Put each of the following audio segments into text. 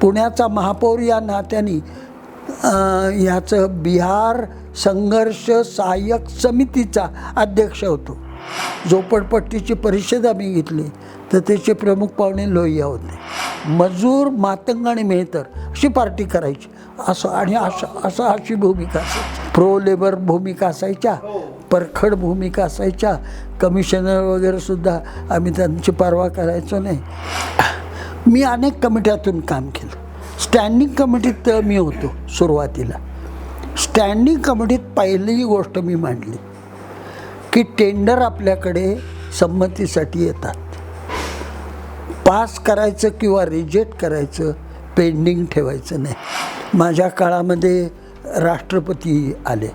पुण्याचा महापौर या नात्याने ह्याचं बिहार संघर्ष सहाय्यक समितीचा अध्यक्ष होतो. झोपडपट्टीची परिषद आम्ही घेतली तर त्याचे प्रमुख पाहुणे लोहिया होते. मजूर मातंग आणि मेहतर अशी पार्टी करायची. असं आणि असं असं अशी भूमिका असायची. प्रो लेबर भूमिका असायच्या परखड भूमिका असायच्या. कमिशनर वगैरेसुद्धा आम्ही त्यांची परवा करायचो नाही. मी अनेक कमिट्यातून काम केलं. स्टँडिंग कमिटीत मी होतो सुरुवातीला. स्टँडिंग कमिटीत पहिली गोष्ट मी मांडली की टेंडर आपल्याकडे संमतीसाठी येतात. पास करायचं किंवा रिजेक्ट करायचं पेंडिंग ठेवायचं नाही. माझ्या काळामध्ये राष्ट्रपती आले.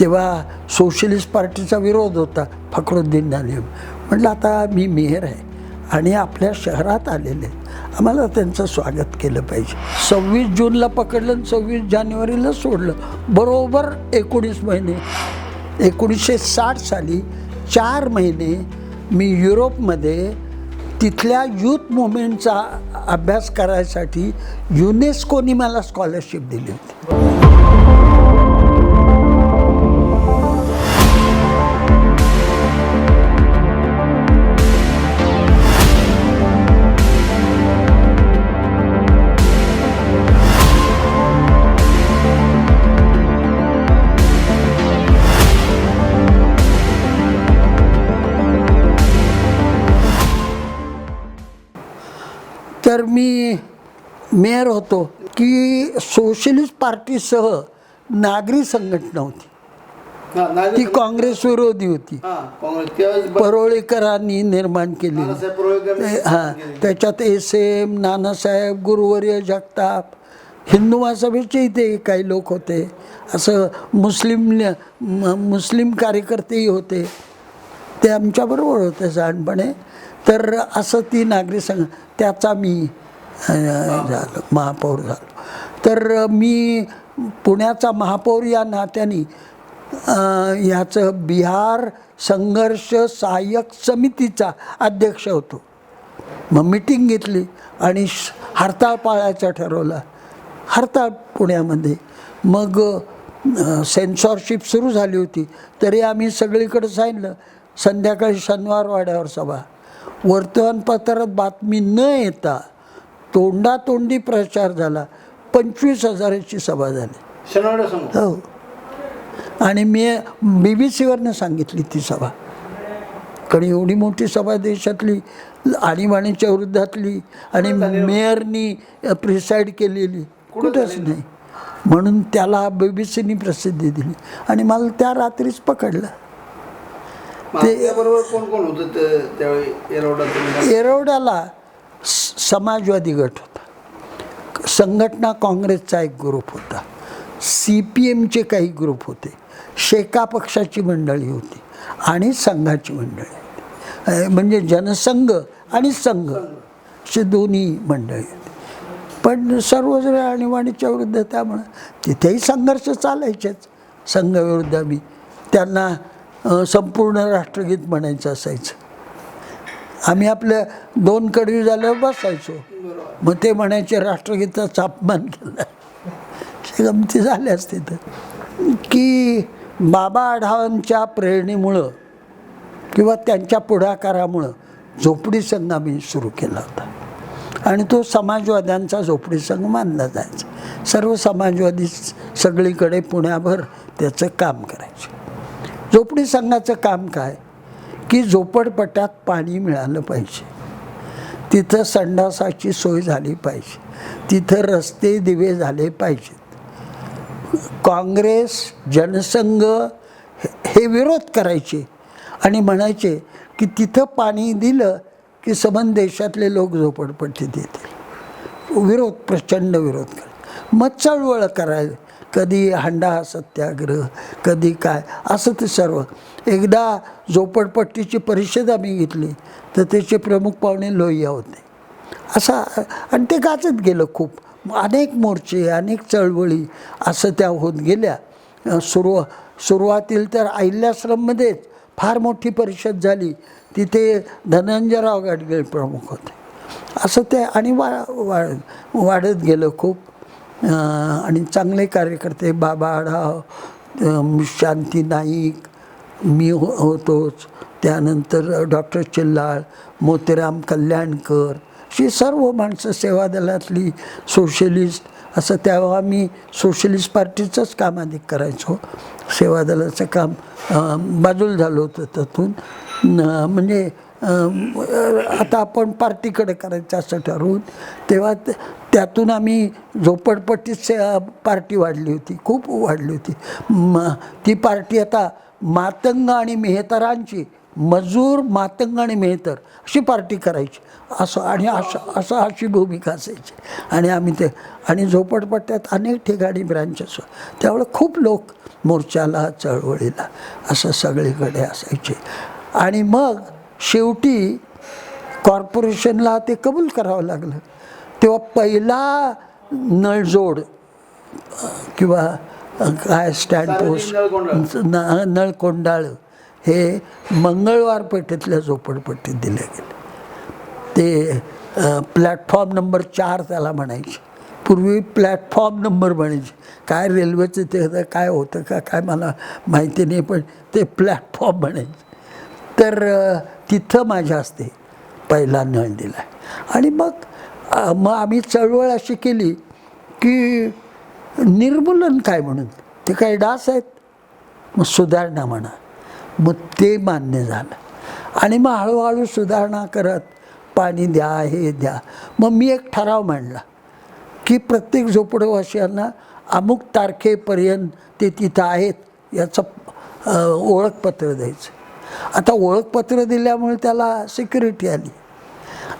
तेव्हा सोशलिस्ट पार्टीचा विरोध होता फखरुद्दीन नालिम म्हटलं आता मी मेहर आहे. आणि आपल्या शहरात आलेले. आहेत. आम्हाला त्यांचं स्वागत केलं पाहिजे. सव्वीस जूनला पकडलं आणि सव्वीस जानेवारीला सोडलं. बरोबर एकोणीस महिने. एकोणीसशे साठ साली चार महिने मी युरोपमध्ये तिथल्या यूथ मुवमेंटचा अभ्यास करायसाठी युनेस्कोनी मला स्कॉलरशिप दिली होती. होतो की सोशलिस्ट पार्टीसह नागरी संघटना होती. ती काँग्रेस विरोधी होती. परोळेकरांनी निर्माण परोळेकरांनी हां त्याच्यात एस एम नानासाहेब गुरुवर्य जगताप हिंदू महासभेचे इथे काही लोक होते. असं मुस्लिम मुस्लिम कार्यकर्तेही होते. ते आमच्याबरोबर होते शहाणपणे तर असं ती नागरी संघ त्याचा मी झालं महापौर झालो. तर मी पुण्याचा महापौर या नात्याने ह्याचं बिहार संघर्ष सहाय्यक समितीचा अध्यक्ष होतो. मग मिटिंग घेतली आणि श- हरताळ पाळायचा ठरवला. हरताळ पुण्यामध्ये. मग सेन्सॉरशिप सुरू झाली होती. तरी आम्ही सगळीकडे सांगितलं संध्याकाळी शनिवार वाड्यावर सभा. वर्तमानपत्रात बातमी न येता तोंडातोंडी प्रचार झाला. पंचवीस हजाराची सभा झाली. हो. आणि मी बी बी सीवरनं सांगितली ती सभा. कारण एवढी मोठी सभा देशातली आणीबाणीच्या विरुद्धातली आणि मेयरनी प्रिसाईड केलेली. कुठंच नाही. म्हणून त्याला बी बी सीनी प्रसिद्धी दिली. आणि मला त्या रात्रीच पकडलं. बरोबर कोण कोण होतं ते- समाजवादी गट होता. संघटना काँग्रेसचा एक ग्रुप होता. सी पी एमचे काही ग्रुप होते. शेका पक्षाची मंडळी होती आणि संघाची मंडळी होती. म्हणजे जनसंघ आणि संघ असे दोन्ही मंडळी पण सर्व जर आणीबाणीच्या विरुद्ध त्यामुळं तिथेही संघर्ष चालायचेच. संघविरुद्ध आम्ही त्यांना संपूर्ण राष्ट्रगीत म्हणायचं असायचं. आम्ही आपल्या दोन कडवी झाल्यावर बसायचो. मग ते म्हणायचे राष्ट्रगीताचा अपमान केला. गमती गमती झाल्याच तिथं की बाबा आढावांच्या प्रेरणेमुळं किंवा त्यांच्या पुढाकारामुळं झोपडी संघ आम्ही सुरू केला होता. आणि तो समाजवाद्यांचा झोपडी संघ मानला जायचा. सर्व समाजवादी सगळीकडे पुण्याभर त्याचं काम करायचे. झोपडी संघाचं काम काय? की झोपडपट्ट्यात पाणी मिळालं पाहिजे. तिथं संडासाची सोय झाली पाहिजे. तिथं रस्ते दिवे झाले पाहिजेत. काँग्रेस जनसंघ हे- विरोध करायचे आणि म्हणायचे की तिथं पाणी दिलं की सबंध देशातले लोक झोपडपट्टीत येतील विरोध प्रचंड विरोध कर मग चळवळ करायला कधी हंडा सत्याग्रह कधी काय असं ते सर्व. एकदा झोपडपट्टीची परिषद आम्ही घेतली तर त्याचे प्रमुख पाहुणे लोहिया होते. असा आणि ते गाजत गेलं खूप. अनेक मोर्चे अनेक चळवळी असं त्या होत गेल्या. अं, सुरू तर अहिल्याश्रममध्येच फार मोठी परिषद झाली. तिथे धनंजयराव गाडगीळ प्रमुख होते. असं ते आणि वा वा वाढत गेलं खूप. आणि चांगले कार्यकर्ते बाबा आढाव शांती नाईक मी हो होतोच. त्यानंतर डॉक्टर चिल्लाळ मोतीराम कल्याणकर अशी सर्व माणसं सेवा दलातली सोशलिस्ट असं तेव्हा मी सोशलिस्ट पार्टीचंच काम अधिक करायचो. सेवा दलाचं काम बाजूला झालं होतं त्यातून. म्हणजे आता आपण पार्टीकडे करायचं असं ठरवून तेव्हा त्यातून आम्ही झोपडपट्टीत से पार्टी वाढली होती खूप वाढली होती. म ती पार्टी आता मातंग आणि मेहतरांची मजूर मातंग आणि मेहतर अशी पार्टी करायची. असं आणि असं असं अशी भूमिका असायची. आणि आम्ही ते आणि झोपडपट्ट्यात अनेक ठिकाणी ब्रँचेस त्यामुळे खूप लोक मोर्चाला चळवळीला असं सगळीकडे असायचे. आणि मग शेवटी कॉर्पोरेशनला ते कबूल करावं लागलं. तेव्हा पहिला नळजोड किंवा काय स्टँड पोस्ट नळकोंडाळ. न- नळकोंडाळ हे मंगळवार पेठेतल्या झोपडपट्टीत दिले गेले ते प्लॅटफॉर्म नंबर चार त्याला म्हणायचे. पूर्वी प्लॅटफॉर्म नंबर म्हणायचे. काय रेल्वेचं ते काय होतं का काय मला माहिती नाही पण ते प्लॅटफॉर्म म्हणायचे. तर तिथं माझ्या हस्ते पहिला नळ दिला. आणि मग मग आम्ही चळवळ अशी केली की निर्मूलन काय म्हणून? ते काही डास आहेत? मग सुधारणा म्हणा. मग ते मान्य झालं. आणि मग हळूहळू सुधारणा करत पाणी द्या हे द्या. मग मी एक ठराव मांडला की प्रत्येक झोपडवासियांना अमुक तारखेपर्यंत ते तिथं आहेत याचं ओळखपत्र द्यायचं. आता ओळखपत्र दिल्यामुळे त्याला सिक्युरिटी आली.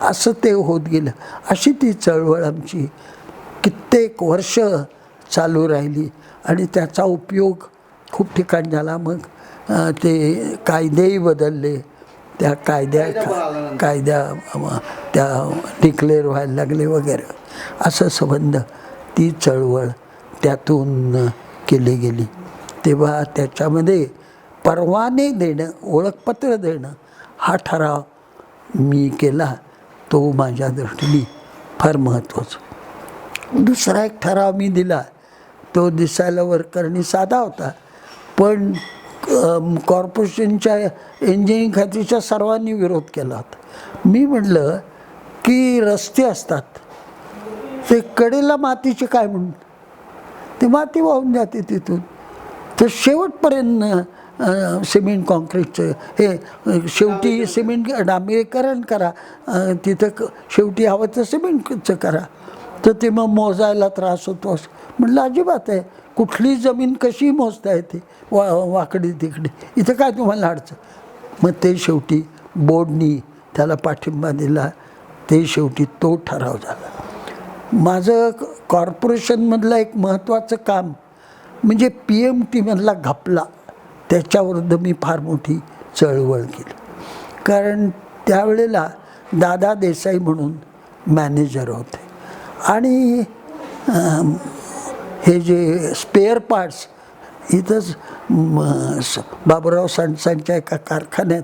असं ते होत गेलं. अशी ती चळवळ आमची कित्येक वर्ष चालू राहिली आणि त्याचा उपयोग खूप ठिकाण झाला. मग ते कायदेही बदलले. त्या कायद्या कायद्या त्या डिक्लेअर व्हायला लागले वगैरे. असं संबंध ती चळवळ त्यातून केली गेली. तेव्हा त्याच्यामध्ये परवाने देणं ओळखपत्र देणं हा ठराव मी केला. तो माझ्या दृष्टीने फार महत्त्वाचा. दुसरा एक ठराव मी दिला. तो दिसायला वरकरणी साधा होता. पण कॉर्पोरेशनच्या इंजिनिअरिंग खात्याच्या सर्वांनी विरोध केला होता. मी म्हटलं की रस्ते असतात. ते कडेला मातीचे काय म्हणून? ते माती वाहून जाते तिथून. तर शेवटपर्यंत सिमेंट कॉन्क्रीटचं हे शेवटी सिमेंट डांबरीकरण करा. तिथं क- शेवटी हवं तर सिमेंटचं करा. तर ते मग मोजायला त्रास होतो असं. म्हटलं अजिबात आहे. कुठली जमीन कशी मोजता येते? वा वाकडी तिकडी. इथं काय तुम्हाला अडचण? मग ते शेवटी बोर्डनी त्याला पाठिंबा दिला. ते शेवटी तो ठराव झाला. माझं कॉर्पोरेशनमधलं एक महत्त्वाचं काम म्हणजे पी एम टीमधला घपला. त्याच्याविरुद्ध मी फार मोठी चळवळ केली. कारण त्यावेळेला दादा देसाई म्हणून मॅनेजर होते. आणि हे जे स्पेअर पार्ट्स इथंच बाबूराव स- बाबुराव एका कारखान्यात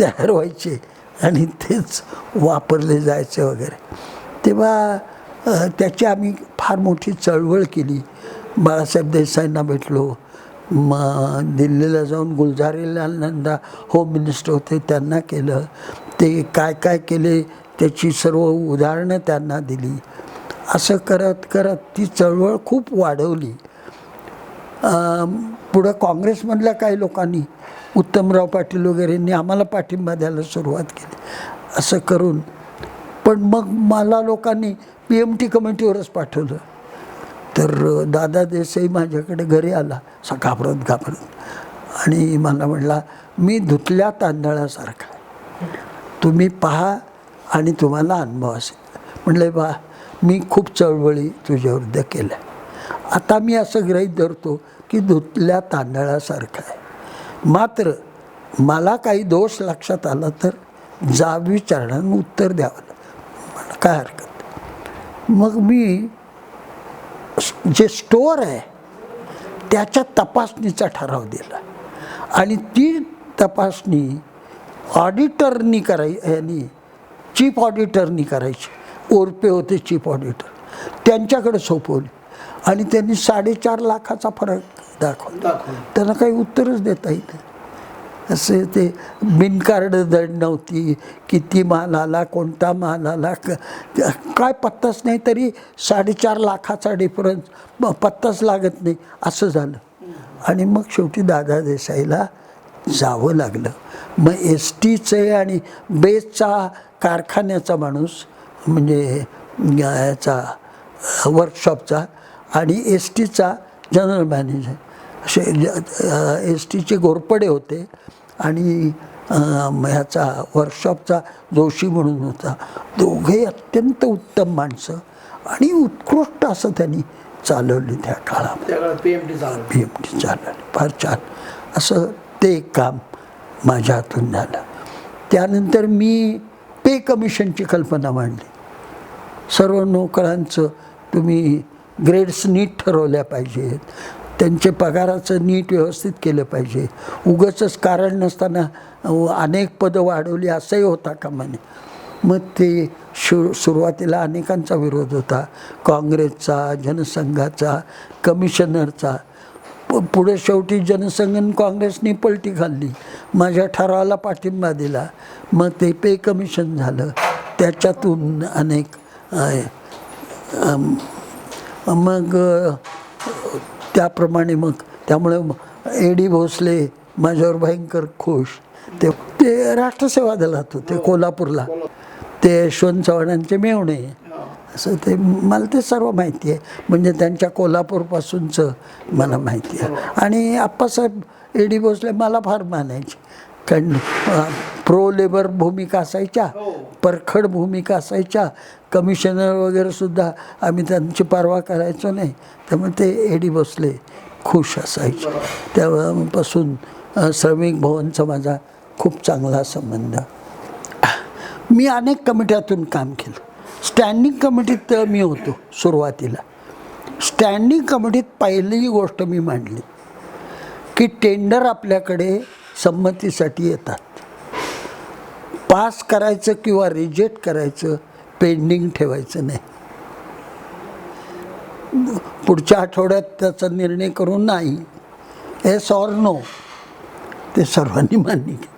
तयार व्हायचे आणि तेच वापरले जायचे वगैरे. तेव्हा त्याची आम्ही फार मोठी चळवळ केली. बाळासाहेब देसाईंना भेटलो. म दिल्लीला जाऊन गुलजारीलाल नंदा होम मिनिस्टर होते त्यांना केलं. ते काय काय केले त्याची सर्व उदाहरणं त्यांना दिली. असं करत करत ती चळवळ खूप वाढवली. पुढं काँग्रेसमधल्या काही लोकांनी उत्तमराव पाटील वगैरेंनी आम्हाला पाठिंबा द्यायला सुरुवात केली. असं करून. पण मग मला लोकांनी पी एम टी कमिटीवरच पाठवलं. तर दादा देसाई माझ्याकडे घरी आला असा घाबरत घाबरत आणि मला म्हणला मी धुतल्या तांदळासारखा तुम्ही पहा आणि तुम्हाला अनुभव असेल. म्हटलं बा मी खूप चळवळी तुझ्याविरुद्ध केल्या. आता मी असं गृहीत धरतो की धुतल्या तांदळासारखं आहे. मात्र मला काही दोष लक्षात आला तर जा विचारण्यानं उत्तर द्यावं लागेल. काय हरकत? मग मी जे स्टोअर आहे त्याच्या तपासणीचा ठराव दिला. आणि ती तपासणी ऑडिटरनी कराय यांनी चीफ ऑडिटरनी करायचे. ओरपे होते चीफ ऑडिटर. त्यांच्याकडे सोपवली. आणि त्यांनी साडेचार लाखाचा फरक दाखवला. त्यांना काही उत्तरच देता येत नाही. असे ते बिनकार्ड दंड नव्हती. किती माल आला कोणता माल आला क- काय पत्ताच नाही तरी साडेचार लाखाचा डिफरन्स पत्ताच लागत नाही. असं झालं. आणि मग शेवटी दादा देसाईला जावं लागलं. मग एस टीचे आणि बेसचा कारखान्याचा माणूस म्हणजे याचा वर्कशॉपचा आणि एस टीचा जनरल मॅनेजर असे एस टीचे घोरपडे होते आणि ह्याचा वर्कशॉपचा जोशी म्हणून होता. दोघे अत्यंत उत्तम माणसं आणि उत्कृष्ट असं त्यांनी चालवली त्या काळात. पी एम टी चालू पी एम टी चालवली. फार छान. असं ते एक काम माझ्या हातून झालं. त्यानंतर मी पे कमिशनची कल्पना मांडली. सर्व नोकरांचं तुम्ही ग्रेड्स नीट ठरवल्या पाहिजेत. त्यांचे पगाराचं नीट व्यवस्थित केलं पाहिजे. उगाचच कारण नसताना अनेक पदं वाढवली असंही होता का म्हणे? मग ते शु सुरुवातीला अनेकांचा विरोध होता. काँग्रेसचा जनसंघाचा कमिशनरचा. प पुढे शेवटी जनसंघ काँग्रेसने पलटी खाल्ली. माझ्या ठरावाला पाठिंबा दिला. मग ते पे कमिशन झालं. त्याच्यातून अनेक मग त्याप्रमाणे मग त्यामुळे ए डी भोसले माझ्यावर भयंकर खुश. ते ते राष्ट्रसेवा दलात होते कोल्हापूरला. ते यशवंत चव्हाणांचे मेवणे. असं ते मला ते सर्व माहिती आहे. म्हणजे त्यांच्या कोल्हापूरपासूनचं मला माहिती आहे. आणि आप्पासाहेब ए डी भोसले मला फार मानायचे. कारण प्रो लेबर भूमिका असायच्या परखड भूमिका असायच्या. कमिशनर वगैरे सुद्धा आम्ही त्यांची परवा करायचो नाही. त्यामुळे ते ए डी भोसले खुश असायचे. तेव्हापासून अ, श्रमिक भवनचा माझा खूप चांगला संबंध. मी अनेक कमिट्यातून काम केलं. स्टँडिंग कमिटीत तर मी होतो सुरुवातीला. स्टँडिंग कमिटीत पहिली गोष्ट मी मांडली. की टेंडर आपल्याकडे संमतीसाठी येतात. पास करायचं किंवा रिजेक्ट करायचं पेंडिंग ठेवायचं नाही. पुढच्या आठवड्यात त्याचा निर्णय करून नाही. एस ऑर नो ते सर्वांनी मान्य केलं.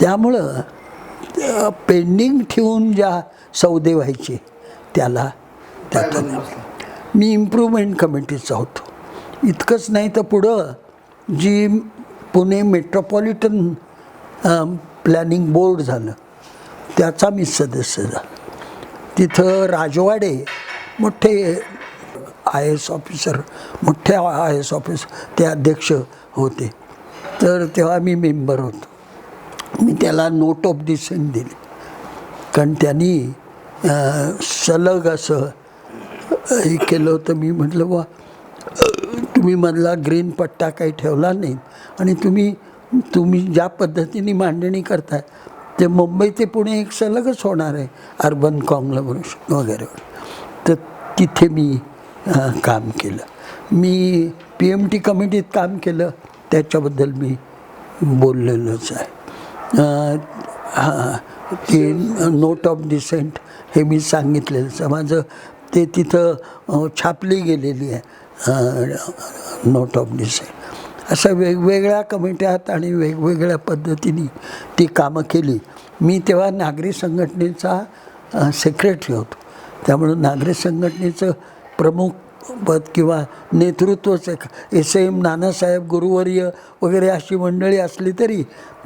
त्यामुळं पेंडिंग ठेवून ज्या सौदे व्हायचे त्याला त्यातून मी इम्प्रूव्हमेंट कमिटीचा होतो. इतकंच नाही तर पुढं जी पुणे मेट्रोपॉलिटन प्लॅनिंग बोर्ड झालं. त्याचा मी सदस्य झालो. तिथं राजवाडे मोठे आय एस ऑफिसर मोठे आय एस ऑफिसर ते अध्यक्ष होते. तर तेव्हा मी मेंबर होतो. मी त्याला नोट ऑफ डिसेंट दिली. कारण त्यांनी सलग असं हे केलं होतं. मी म्हटलं वा तुम्ही मधला ग्रीन पट्टा काही ठेवला नाही. आणि तुम्ही तुम्ही ज्या पद्धतीने मांडणी करताय ते मुंबई ते पुणे एक सलगच होणार आहे अर्बन कॉंग्लमरेशन वगैरे. तर तिथे मी काम केलं. मी पी एम टी कमिटीत काम केलं त्याच्याबद्दल मी बोललेलंच आहे. हां ते नोट ऑफ डिसेंट हे मी सांगितलेलं माझं ते तिथं छापली गेलेली आहे नोट ऑफ डिसेंट. अशा वेगवेगळ्या कमिट्यात आणि वेगवेगळ्या पद्धतीने ती कामं केली. मी तेव्हा नागरी संघटनेचा सेक्रेटरी होतो. त्यामुळं नागरी संघटनेचं प्रमुख पद किंवा नेतृत्वच एस एम नानासाहेब गुरुवर्य वगैरे अशी मंडळी असली तरी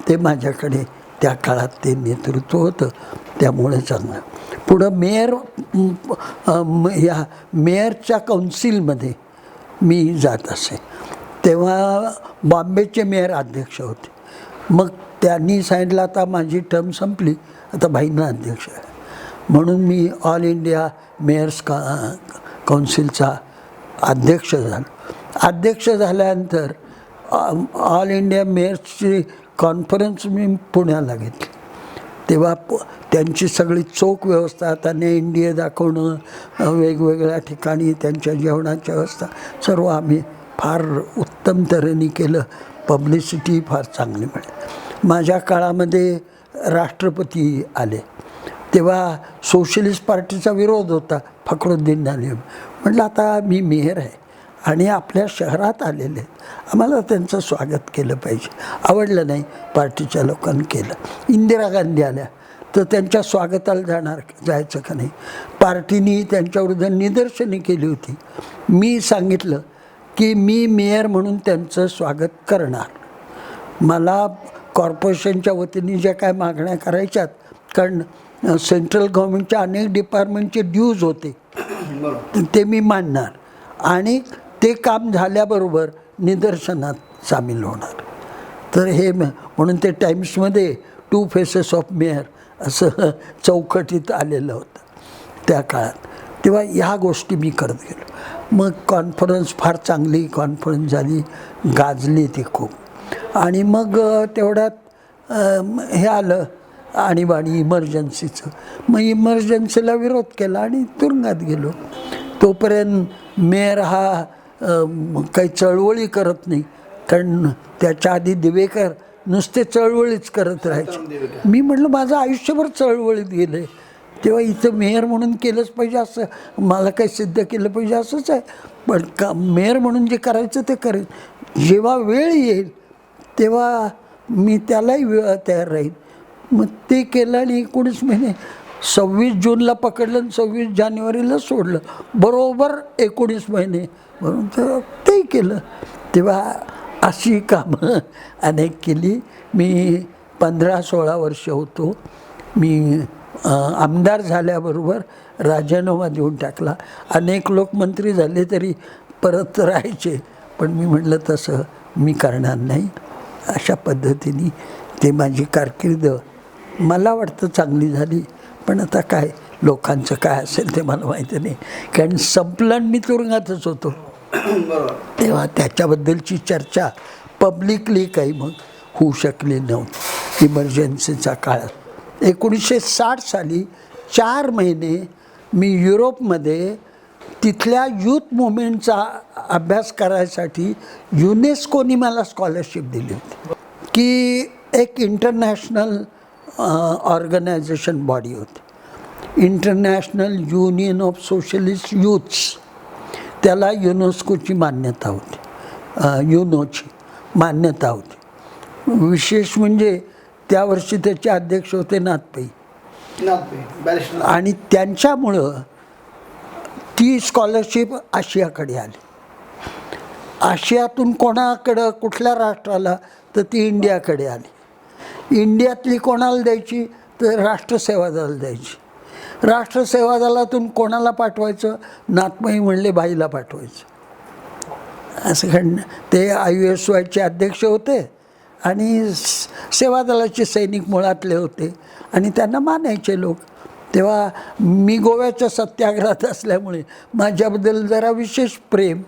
ते माझ्याकडे त्या काळात ते नेतृत्व होतं. त्यामुळे चांगलं पुढं मेयर ह्या या मेयरच्या काउन्सिलमध्ये मी जात असे. तेव्हा बॉम्बेचे मेयर अध्यक्ष होते. मग त्यांनी सांगितलं आता माझी टर्म संपली आता भाईंना अध्यक्ष आहे. म्हणून मी ऑल इंडिया मेयर्स का कौन्सिलचा अध्यक्ष झालो. अध्यक्ष झाल्यानंतर ऑल इंडिया मेयर्सची कॉन्फरन्स मी पुण्याला घेतली. तेव्हा प त्यांची सगळी चोख व्यवस्था त्यांनी इंडिया दाखवणं वेगवेगळ्या ठिकाणी त्यांच्या जेवणाची व्यवस्था सर्व आम्ही फार उत्तम तऱ्हेने केलं. पब्लिसिटी फार चांगली मिळेल. माझ्या काळामध्ये राष्ट्रपती आले. तेव्हा सोशलिस्ट पार्टीचा विरोध होता फखरुद्दीन नालिम म्हटलं आता मी मेयर आहे आणि आपल्या शहरात आलेले आहेत. आम्हाला त्यांचं स्वागत केलं पाहिजे. आवडलं नाही पार्टीच्या लोकांनी केलं. इंदिरा गांधी आल्या. तर त्यांच्या स्वागताला जाणार जायचं का नाही? पार्टीनी त्यांच्याविरुद्ध निदर्शने केली होती. मी सांगितलं की मी मेयर म्हणून त्यांचं स्वागत करणार. मला कॉर्पोरेशनच्या वतीने ज्या काय मागण्या करायच्यात कारण सेंट्रल गव्हर्मेंटच्या अनेक डिपार्टमेंटचे ड्यूज होते. ते मी मांडणार आणि ते काम झाल्याबरोबर निदर्शनात सामील होणार. तर हे म- म्हणून ते टाईम्समध्ये टू फेसेस ऑफ मेयर असं चौकटीत आलेलं होतं त्या काळात. तेव्हा ह्या गोष्टी मी करत गेलो. मग कॉन्फरन्स फार चांगली कॉन्फरन्स झाली. गाजली ती खूप. आणि मग तेवढ्यात हे आलं आणीबाणी इमर्जन्सीचं मग इमर्जन्सीला विरोध केला आणि तुरुंगात गेलो. तोपर्यंत मेयर हा काही चळवळी करत नाही. कारण त्याच्या आधी दिवेकर नुसते चळवळीच करत राहायचे. मी म्हटलं माझं आयुष्यभर चळवळीत गेलं आहे तेव्हा इथं मेयर म्हणून केलंच पाहिजे असं मला काही सिद्ध केलं पाहिजे असंच आहे. पण का मेयर म्हणून जे करायचं ते करेन. जेव्हा वेळ येईल तेव्हा मी त्यालाही वेळ तयार राहील मग ते केलं आणि एकोणीस महिने सव्वीस जूनला पकडलं आणि सव्वीस जानेवारीला सोडलं. बरोबर एकोणीस महिने. म्हणून तर तेही केलं. तेव्हा अशी कामं अनेक केली. मी पंधरा सोळा वर्ष होतो. मी आमदार झाल्याबरोबर राजीनामा देऊन टाकला. अनेक लोक मंत्री झाले तरी परत राहायचे पण मी म्हटलं तसं मी करणार नाही. अशा पद्धतीने ते माझी कारकीर्द मला वाटतं चांगली झाली. पण आता काय लोकांचं काय असेल ते मला माहिती नाही. कारण संपलं मी तुरुंगातच होतो. तेव्हा त्याच्याबद्दलची चर्चा पब्लिकली काही मग होऊ शकली नव्हती. इमर्जन्सीच्या काळात एकोणीसशे साठ साली चार महिने मी युरोपमध्ये तिथल्या यूथ मुवमेंटचा अभ्यास करायसाठी युनेस्कोनी मला स्कॉलरशिप दिली होती की एक इंटरनॅशनल ऑर्गनायझेशन बॉडी होती. International union of socialist youths त्याला युनेस्कोची मान्यता होती युनोची मान्यता होती. विशेष म्हणजे त्या वर्षी त्याचे अध्यक्ष होते नाथपै नाथ बॅरिस्टर आणि त्यांच्यामुळं ती स्कॉलरशिप आशियाकडे आली. आशियातून कोणाकडं कुठल्या राष्ट्राला तर ती इंडियाकडे आली. इंडियातली कोणाला द्यायची तर राष्ट्रसेवा दल द्यायची. राष्ट्रसेवा दलातून कोणाला पाठवायचं? नातमयी म्हणले बाईला पाठवायचं. असं कारण ते आय यू एस वायचे अध्यक्ष होते. आणि सेवादलाचे सेवा दलाचे सैनिक मुळातले होते. आणि त्यांना मानायचे लोक. तेव्हा मी गोव्याच्या सत्याग्रहात असल्यामुळे माझ्याबद्दल जरा विशेष प्रेम.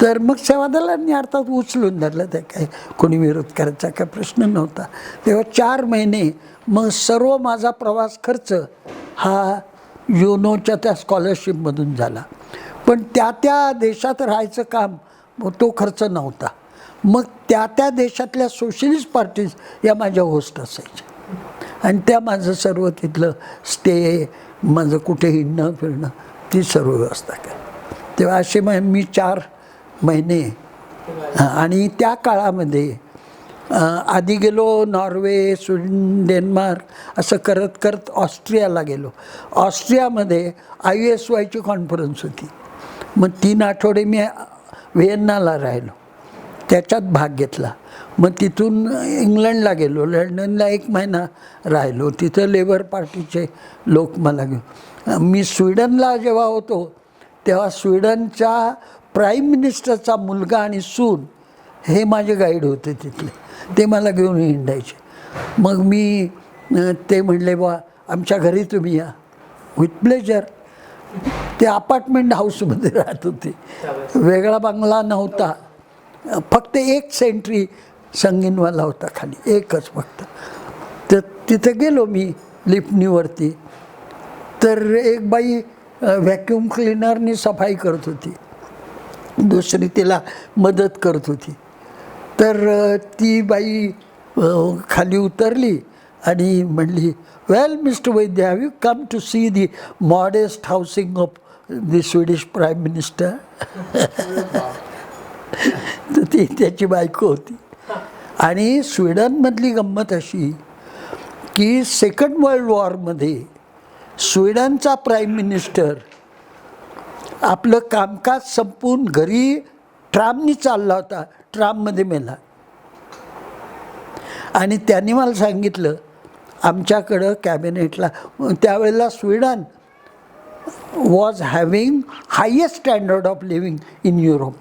तर मग सेवादलांनी अर्थात उचलून धरलं. ते काय कोणी विरोध करायचा काय प्रश्न नव्हता. तेव्हा चार महिने मग सर्व माझा प्रवास खर्च हा युनोच्या त्या स्कॉलरशिपमधून झाला. पण त्या त्या देशात राहायचं काम तो खर्च नव्हता. मग त्या त्या देशातल्या सोशलिस्ट पार्टीज या माझ्या होस्ट असायच्या. आणि त्या माझं सर्व तिथलं स्टे माझं कुठे हिंडणं फिरणं ती सर्व व्यवस्था काय तेव्हा असे मग मी चार महिने आणि त्या काळामध्ये आधी गेलो नॉर्वे स्वीडन डेन्मार्क असं करत करत ऑस्ट्रियाला गेलो. ऑस्ट्रियामध्ये आय यू एस वायची कॉन्फरन्स होती. मग तीन आठवडे मी व्हिएन्नाला राहिलो. त्याच्यात भाग घेतला. मग तिथून इंग्लंडला गेलो. लंडनला एक महिना राहिलो. तिथं लेबर पार्टीचे लोक मला घेऊन. मी स्वीडनला जेव्हा होतो तेव्हा स्वीडनच्या प्राईम मिनिस्टरचा मुलगा आणि सून हे माझे गाईड होते तिथले. ते मला घेऊन हिंडायचे. मग मी ते म्हणले बा आमच्या घरी तुम्ही या. With pleasure. ते अपार्टमेंट हाऊसमध्ये राहत होते. वेगळा बंगला नव्हता. फक्त एक सेंट्री संगीनवाला होता खाली एकच फक्त. तर तिथं गेलो मी लिपणीवरती. तर एक बाई व्हॅक्यूम क्लिनरनी सफाई करत होती. दुसरी तिला मदत करत होती. तर ती बाई खाली उतरली आणि म्हणली well mister Vaidya have you come to see the modest housing of the Swedish prime minister तर ती त्याची बायको होती. आणि स्वीडनमधली गंमत अशी की सेकंड वर्ल्ड वॉरमध्ये स्वीडनचा प्राईम मिनिस्टर आपलं कामकाज संपवून घरी ट्रामनी चालला होता ट्राममध्ये मेला. आणि त्यांनी मला सांगितलं आमच्याकडं कॅबिनेटला त्यावेळेला Sweden was having highest standard of living in Europe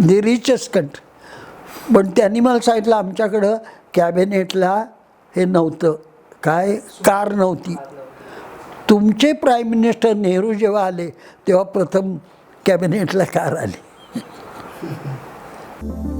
the richest country पण त्यांनी मला सांगितलं आमच्याकडं कॅबिनेटला हे नव्हतं. काय? कार नव्हती. तुमचे प्राईम मिनिस्टर नेहरू जेव्हा आले तेव्हा प्रथम कॅबिनेटला कार आली.